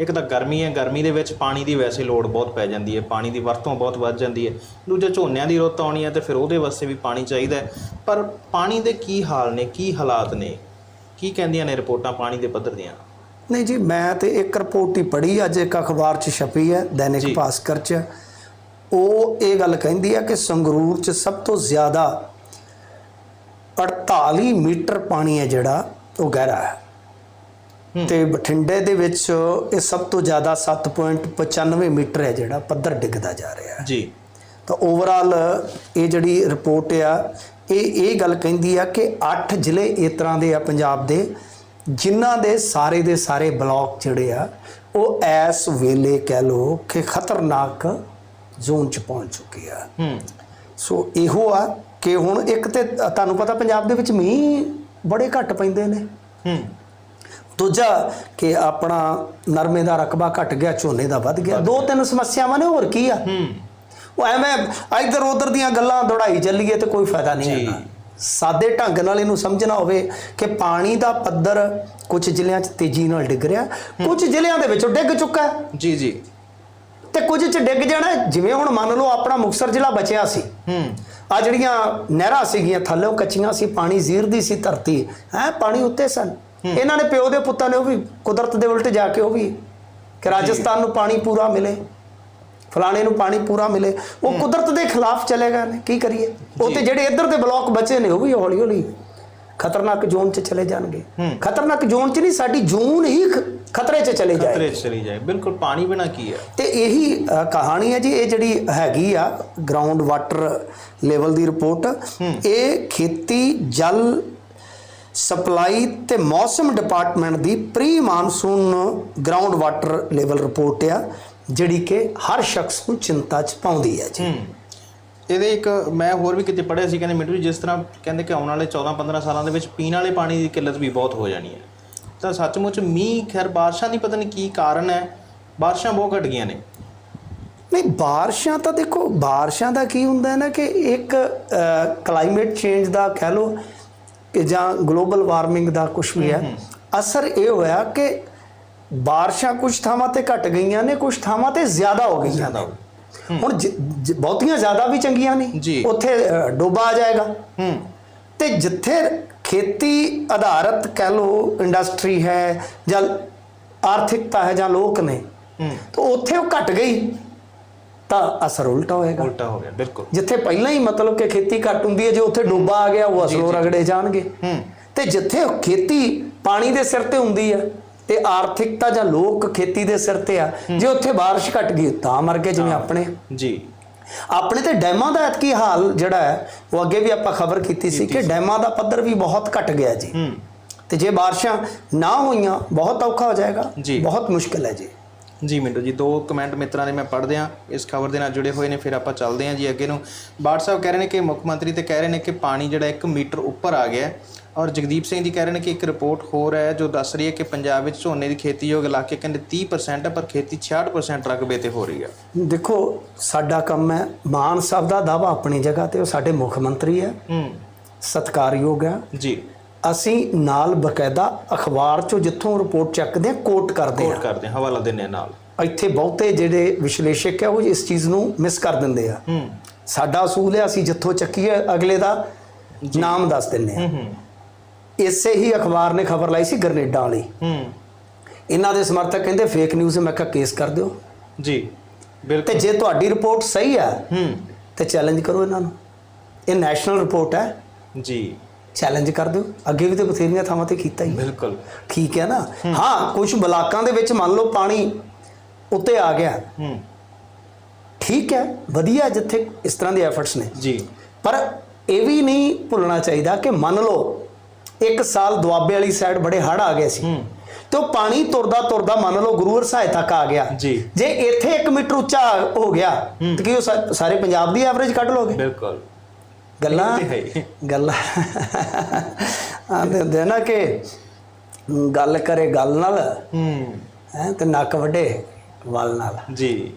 ਇੱਕ ਤਾਂ ਗਰਮੀ ਹੈ ਗਰਮੀ ਦੇ ਵਿੱਚ ਪਾਣੀ ਦੀ ਵੈਸੇ ਲੋੜ ਬਹੁਤ ਪੈ ਜਾਂਦੀ ਹੈ ਪਾਣੀ ਦੀ ਵਰਤੋਂ ਬਹੁਤ ਵੱਧ ਜਾਂਦੀ ਹੈ। ਦੂਜਾ ਝੋਨਿਆਂ ਦੀ ਰੁੱਤ ਆਉਣੀ ਹੈ ਤੇ ਫਿਰ ਉਹਦੇ ਵਾਸਤੇ ਵੀ ਪਾਣੀ ਚਾਹੀਦਾ ਪਰ ਪਾਣੀ ਦੇ ਕੀ ਹਾਲ ਨੇ ਕੀ ਹਾਲਾਤ ਨੇ? ਕੀ ਕਹਿੰਦੀਆਂ ਨੇ ਰਿਪੋਰਟਾਂ ਪਾਣੀ ਦੇ ਪੱਧਰ ਦੀਆਂ? ਨਹੀਂ ਜੀ ਮੈਂ ਤੇ ਇੱਕ ਰਿਪੋਰਟ ਹੀ ਪੜ੍ਹੀ ਅੱਜ ਇੱਕ ਅਖਬਾਰ 'ਚ ਛਪੀ ਹੈ। ਦੈਨਿਕ ਭਾਸਕਰ 'ਚ। ਉਹ ਇਹ ਗੱਲ ਕਹਿੰਦੀ ਹੈ ਕਿ ਸੰਗਰੂਰ 'ਚ ਸਭ ਤੋਂ ਜ਼ਿਆਦਾ 48 ਮੀਟਰ ਪਾਣੀ ਹੈ ਜਿਹੜਾ ਉਹ ਗਹਿਰਾ ਹੂੰ। ਤੇ ਬਠਿੰਡੇ ਦੇ ਵਿੱਚ ਇਹ ਸਭ ਤੋਂ ਜ਼ਿਆਦਾ 7.95 ਮੀਟਰ ਹੈ ਜਿਹੜਾ ਪੱਧਰ ਡਿੱਗਦਾ ਜਾ ਰਿਹਾ ਹੈ। ਜੀ। ਤਾਂ ਓਵਰਆਲ ਇਹ ਜਿਹੜੀ ਰਿਪੋਰਟ ਆ ਇਹ ਇਹ ਗੱਲ ਕਹਿੰਦੀ ਆ ਕਿ 8 ਜ਼ਿਲ੍ਹੇ ਇਸ ਤਰ੍ਹਾਂ ਦੇ ਆ ਪੰਜਾਬ ਦੇ ਜਿਨ੍ਹਾਂ ਦੇ ਸਾਰੇ ਦੇ ਸਾਰੇ ਬਲਾਕ ਜਿਹੜੇ ਆ ਉਹ ਐਸ ਵੇਲੇ ਕਹਿ ਲੋ ਕਿ ਖਤਰਨਾਕ ਜ਼ੋਨ ਚ ਪਹੁੰਚ ਚੁੱਕੇ ਆ। ਹੂੰ। ਸੋ ਇਹੋ ਆ ਕਿ ਹੁਣ ਇੱਕ ਤੇ ਤੁਹਾਨੂੰ ਪਤਾ ਪੰਜਾਬ ਦੇ ਵਿੱਚ ਮੀਂਹ ਬੜੇ ਘੱਟ ਪੈਂਦੇ ਨੇ। ਹੂੰ। ਦੂਜਾ ਕਿ ਆਪਣਾ ਨਰਮੇ ਦਾ ਰਕਬਾ ਘਟ ਗਿਆ ਝੋਨੇ ਦਾ ਵੱਧ ਗਿਆ। ਦੋ ਤਿੰਨ ਸਮੱਸਿਆਵਾਂ ਨੇ ਹੋਰ ਕੀ ਆ? ਹੂੰ। ਉਹ ਐਵੇਂ ਇੱਧਰ ਉੱਧਰ ਦੀਆਂ ਗੱਲਾਂ ਦੌੜਾਈ ਚੱਲੀਏ ਤੇ ਕੋਈ ਫਾਇਦਾ ਨਹੀਂ। ਹੈਗਾ। ਸਾਦੇ ਢੰਗ ਨਾਲ ਇਹਨੂੰ ਸਮਝਣਾ ਹੋਵੇ ਕਿ ਪਾਣੀ ਦਾ ਪੱਧਰ ਕੁਝ ਜ਼ਿਲ੍ਹਿਆਂ 'ਚ ਤੇਜ਼ੀ ਨਾਲ ਡਿੱਗ ਰਿਹਾ। ਕੁਝ ਜ਼ਿਲ੍ਹਿਆਂ ਦੇ ਵਿੱਚੋਂ ਡਿੱਗ ਚੁੱਕਾ ਹੈ। ਜੀ ਜੀ। ਤੇ ਕੁਝ 'ਚ ਡਿੱਗ ਜਾਣਾ ਹੈ। ਜਿਵੇਂ ਹੁਣ ਮੰਨ ਲਓ ਆਪਣਾ ਮੁਕਤਸਰ ਜ਼ਿਲ੍ਹਾ ਬਚਿਆ ਸੀ। ਹੂੰ। ਆ ਜਿਹੜੀਆਂ ਨਹਿਰਾਂ ਸੀਗੀਆਂ ਥੱਲੇੋਂ ਕੱਚੀਆਂ ਸੀ ਪਾਣੀ ਜ਼ੀਰਦੀ ਸੀ ਧਰਤੀ। ਹੈ ਪਾਣੀ ਉੱਤੇ ਸਨ। ਇਹਨਾਂ ਨੇ ਪਿਓ ਦੇ ਪੁੱਤਾਂ ਨੇ ਉਹ ਵੀ ਕੁਦਰਤ ਦੇ ਉਲਟ ਜਾ ਕੇ ਉਹ ਵੀ ਕਿ ਰਾਜਸਥਾਨ ਨੂੰ ਪਾਣੀ ਪੂਰਾ ਮਿਲੇ ਫਲਾਣੇ ਨੂੰ ਪਾਣੀ ਪੂਰਾ ਮਿਲੇ। ਉਹ ਕੁਦਰਤ ਦੇ ਖਿਲਾਫ ਚਲੇ ਗਏ ਨੇ ਕੀ ਕਰੀਏ? ਉਹ ਤੇ ਜਿਹੜੇ ਇੱਧਰ ਦੇ ਬਲਾਕ ਬਚੇ ਨੇ ਉਹ ਵੀ ਹੌਲੀ ਹੌਲੀ ਖਤਰਨਾਕ ਜ਼ੋਨ 'ਚ ਚਲੇ ਜਾਣਗੇ। ਖਤਰਨਾਕ ਜ਼ੋਨ 'ਚ ਨਹੀਂ ਸਾਡੀ ਜ਼ੋਨ ਹੀ ਖਤਰੇ 'ਚ ਚਲੇ ਜਾਏ। ਖਤਰੇ 'ਚ ਚਲੀ ਜਾਏ। ਬਿਲਕੁਲ ਪਾਣੀ ਬਿਨਾ ਕੀ ਹੈ ਤੇ ਇਹੀ ਕਹਾਣੀ ਹੈ ਜੀ ਇਹ ਜਿਹੜੀ ਹੈਗੀ ਆ ਗਰਾਊਂਡ ਵਾਟਰ ਲੈਵਲ ਦੀ ਰਿਪੋਰਟ ਇਹ ਖੇਤੀ ਜਲ ਸਪਲਾਈ ਤੇ ਮੌਸਮ ਡਿਪਾਰਟਮੈਂਟ ਦੀ pre monsoon ground water level report ਆ ਜਿਹੜੀ ਕਿ ਹਰ ਸ਼ਖਸ ਨੂੰ ਚਿੰਤਾ 'ਚ ਪਾਉਂਦੀ ਹੈ ਜੀ। ਇਹਦੇ ਇੱਕ ਮੈਂ ਹੋਰ ਵੀ ਕਿਤੇ ਪੜ੍ਹਿਆ ਸੀ ਕਹਿੰਦੇ ਮਿੰਟੂ ਜੀ ਜਿਸ ਤਰ੍ਹਾਂ ਕਹਿੰਦੇ ਕਿ ਆਉਣ ਵਾਲੇ 14-15 ਸਾਲਾਂ ਦੇ ਵਿੱਚ ਪੀਣ ਵਾਲੇ ਪਾਣੀ ਦੀ ਕਿੱਲਤ ਵੀ ਬਹੁਤ ਹੋ ਜਾਣੀ ਹੈ। ਤਾਂ ਸੱਚਮੁੱਚ ਮੀਂਹ ਖੈਰ ਬਾਰਿਸ਼ਾਂ ਦੀ ਪਤਾ ਨਹੀਂ ਕੀ ਕਾਰਨ ਹੈ ਬਾਰਿਸ਼ਾਂ ਬਹੁਤ ਘਟ ਗਈਆਂ ਨੇ। ਨਹੀਂ ਬਾਰਿਸ਼ਾਂ ਤਾਂ ਦੇਖੋ ਬਾਰਿਸ਼ਾਂ ਦਾ ਕੀ ਹੁੰਦਾ ਹੈ ਨਾ ਕਿ ਇੱਕ ਕਲਾਈਮੇਟ ਚੇਂਜ ਦਾ ਕਹਿ ਲਓ ਕਿ ਜਾਂ ਗਲੋਬਲ ਵਾਰਮਿੰਗ ਦਾ ਕੁਝ ਵੀ ਹੈ ਅਸਰ ਇਹ ਹੋਇਆ ਕਿ ਬਾਰਿਸ਼ਾਂ ਕੁਝ ਥਾਵਾਂ ਤੇ ਘਟ ਗਈਆਂ ਨੇ ਕੁਝ ਥਾਵਾਂ ਤੇ ਜ਼ਿਆਦਾ ਹੋ ਗਈਆਂ ਜ਼ਿਆਦਾ ਨੇ। ਹੁਣ ਬਹੁਤੀਆਂ ਜ਼ਿਆਦਾ ਵੀ ਚੰਗੀਆਂ। ਨਹੀਂ ਉੱਥੇ ਡੋਬਾ ਆ ਜਾਏਗਾ। ਤੇ ਜਿੱਥੇ ਖੇਤੀ ਆਧਾਰਿਤ ਕਹਿ ਲਓ ਇੰਡਸਟਰੀ ਹੈ ਜਾਂ ਆਰਥਿਕਤਾ ਹੈ ਜਾਂ ਲੋਕ ਨੇ ਤਾਂ ਉੱਥੇ ਉਹ ਘਟ ਗਈ। ਤਾਂ ਅਸਰ ਉਲਟਾ ਹੋਏਗਾ। ਉਲਟਾ ਹੋ ਗਿਆ ਬਿਲਕੁਲ। ਜਿੱਥੇ ਪਹਿਲਾਂ ਹੀ ਮਤਲਬ ਕਿ ਖੇਤੀ ਘੱਟ ਹੁੰਦੀ ਹੈ ਜੇ ਉੱਥੇ ਡੋਬਾ ਆ ਗਿਆ ਉਹ ਅਸਲੋਂ ਰਗੜੇ ਜਾਣਗੇ। ਹੂੰ। ਤੇ ਜਿੱਥੇ ਖੇਤੀ ਪਾਣੀ ਦੇ ਸਿਰ ਤੇ ਹੁੰਦੀ ਹੈ ਤੇ ਆਰਥਿਕਤਾ ਜਾਂ ਲੋਕ ਖੇਤੀ ਦੇ ਸਿਰ ਤੇ ਆ ਜੇ ਉੱਥੇ ਬਾਰਿਸ਼ ਘਟ ਗਈ ਤਾਂ ਮਰ ਗਏ ਜਿਵੇਂ ਆਪਣੇ। ਜੀ। ਆਪਣੇ ਤੇ ਡੈਮਾਂ ਦਾ ਐਤਕੀ ਹਾਲ ਜਿਹੜਾ ਹੈ ਉਹ ਅੱਗੇ ਵੀ ਆਪਾਂ ਖਬਰ ਕੀਤੀ ਸੀ ਕਿ ਡੈਮਾਂ ਦਾ ਪੱਧਰ ਵੀ ਬਹੁਤ ਘਟ ਗਿਆ ਜੀ। ਹੂੰ। ਤੇ ਜੇ ਬਾਰਿਸ਼ਾਂ ਨਾ ਹੋਈਆਂ ਬਹੁਤ ਔਖਾ ਹੋ ਜਾਏਗਾ। ਬਹੁਤ ਮੁਸ਼ਕਲ ਹੈ ਜੀ। ਜੀ ਮਿੰਟੂ ਜੀ ਦੋ ਕਮੈਂਟ ਮਿੱਤਰਾਂ ਦੇ ਮੈਂ ਪੜ੍ਹਦੇ ਆ ਇਸ ਖਬਰ ਦੇ ਨਾਲ ਜੁੜੇ ਹੋਏ ਨੇ ਫਿਰ ਆਪਾਂ ਚੱਲਦੇ ਹਾਂ ਜੀ ਅੱਗੇ ਨੂੰ। ਬਾੜ ਸਾਹਿਬ ਕਹਿ ਰਹੇ ਨੇ ਕਿ ਮੁੱਖ ਮੰਤਰੀ ਤੇ ਕਹਿ ਰਹੇ ਨੇ ਕਿ ਪਾਣੀ ਜਿਹੜਾ 1 ਮੀਟਰ ਉੱਪਰ ਆ ਗਿਆ ਔਰ ਜਗਦੀਪ ਸਿੰਘ ਜੀ ਕਹਿ ਰਹੇ ਨੇ ਕਿ ਇੱਕ ਰਿਪੋਰਟ ਹੋਰ ਹੈ ਜੋ ਦੱਸ ਰਹੀ ਹੈ ਕਿ ਪੰਜਾਬ ਵਿੱਚ ਝੋਨੇ ਦੀ ਖੇਤੀਯੋਗ ਇਲਾਕੇ ਕਹਿੰਦੇ 30% ਹੈ ਪਰ ਖੇਤੀ 66% ਰਕਬੇ ਤੇ ਹੋ ਰਹੀ ਹੈ। ਦੇਖੋ ਸਾਡਾ ਕੰਮ ਹੈ ਮਾਨ ਸਾਹਿਬ ਦਾ ਦਾਵਾ ਆਪਣੀ ਜਗ੍ਹਾ ਤੇ ਉਹ ਸਾਡੇ ਮੁੱਖ ਮੰਤਰੀ ਹੈ। ਹੂੰ। ਸਤਿਕਾਰਯੋਗ ਹੈ। ਜੀ। ਅਸੀਂ ਨਾਲ ਬਕਾਇਦਾ ਅਖਬਾਰ ਚੋਂ ਜਿੱਥੋਂ ਰਿਪੋਰਟ ਚੱਕਦੇ ਹਾਂ ਕੋਟ ਕਰਦੇ ਕੋਟ ਕਰਦੇ ਹਾਂ ਹਵਾਲਾ ਦਿੰਨੇ ਨਾਲ। ਹਾਂ ਇੱਥੇ ਬਹੁਤੇ ਜਿਹੜੇ ਵਿਸ਼ਲੇਸ਼ਕ ਹੈ ਉਹ ਇਸ ਚੀਜ਼ ਨੂੰ ਮਿਸ ਕਰ ਦਿੰਦੇ ਆ। ਹੂੰ। ਸਾਡਾ ਅਸੂਲ ਹੈ ਅਸੀਂ ਜਿੱਥੋਂ ਚੱਕੀਏ ਅਗਲੇ ਦਾ ਨਾਮ ਦੱਸ ਦਿੰਦੇ ਆ ਹੂੰ ਹੂੰ। ਇਸੇ ਹੀ ਅਖਬਾਰ ਨੇ ਖਬਰ ਲਾਈ ਸੀ ਗ੍ਰਨੇਡਾਂ ਵਾਲੀ। ਹੂੰ। ਇਹਨਾਂ ਦੇ ਸਮਰਥਕ ਕਹਿੰਦੇ ਫੇਕ ਨਿਊਜ਼ ਮੈਂ ਕਿਹਾ ਕੇਸ ਕਰ ਦਿਓ। ਜੀ ਤੇ ਬਿਲਕੁਲ ਜੇ ਤੁਹਾਡੀ ਰਿਪੋਰਟ ਸਹੀ ਹੈ ਹੂੰ। ਤੇ ਚੈਲੰਜ ਕਰੋ ਇਹਨਾਂ ਨੂੰ। ਇਹ ਨੈਸ਼ਨਲ ਰਿਪੋਰਟ ਹੈ। ਜੀ। ਚੈਲੰਜ ਕਰ ਦਿਓ। ਅੱਗੇ ਵੀ ਤੇ ਬਥੇਰੀਆਂ ਥਾਵਾਂ ਤੇ ਕੀਤਾ ਹੀ। ਬਿਲਕੁਲ। ਠੀਕ ਹੈ ਨਾ? ਹਾਂ। ਕੁਝ ਬਲਾਕਾਂ ਦੇ ਵਿੱਚ ਮੰਨ ਲਓ ਪਾਣੀ ਉੱਤੇ ਆ ਗਿਆ। ਹੂੰ। ਠੀਕ ਹੈ ਵਧੀਆ ਜਿੱਥੇ ਇਸ ਤਰ੍ਹਾਂ ਦੇ ਐਫਰਟਸ ਨੇ। ਜੀ। ਪਰ ਇਹ ਵੀ ਨਹੀਂ ਭੁੱਲਣਾ ਚਾਹੀਦਾ ਕਿ ਮੰਨ ਲਓ ਇੱਕ ਸਾਲ ਦੁਆਬੇ ਵਾਲੀ ਸਾਈਡ ਬੜੇ ਹੜ ਆ ਗਏ ਸੀ। ਹੂੰ। ਤੇ ਉਹ ਪਾਣੀ ਤੁਰਦਾ ਤੁਰਦਾ ਮੰਨ ਲਓ ਗੁਰੂ ਹਰਸਾਏ ਤੱਕ ਆ ਗਿਆ। ਜੀ। ਜੇ ਇੱਥੇ 1 ਮੀਟਰ ਉੱਚਾ ਹੋ ਗਿਆ ਤੇ ਕੀ ਉਹ ਸਾਰੇ ਪੰਜਾਬ ਦੀ ਐਵਰੇਜ ਕੱਢ ਲੋਗੇ ਬਿਲਕੁਲ। ਗੱਲਾਂ। ਗੱਲਾਂ ਆਂਦੇ ਹੁੰਦੇ ਨਾ ਕਿ ਗੱਲ ਕਰੇ ਗੱਲ ਨਾਲ ਹੂੰ। ਹੈ ਤੇ ਨੱਕ ਵੱਡੇ ਵੱਲ ਨਾਲ। ਜੀ।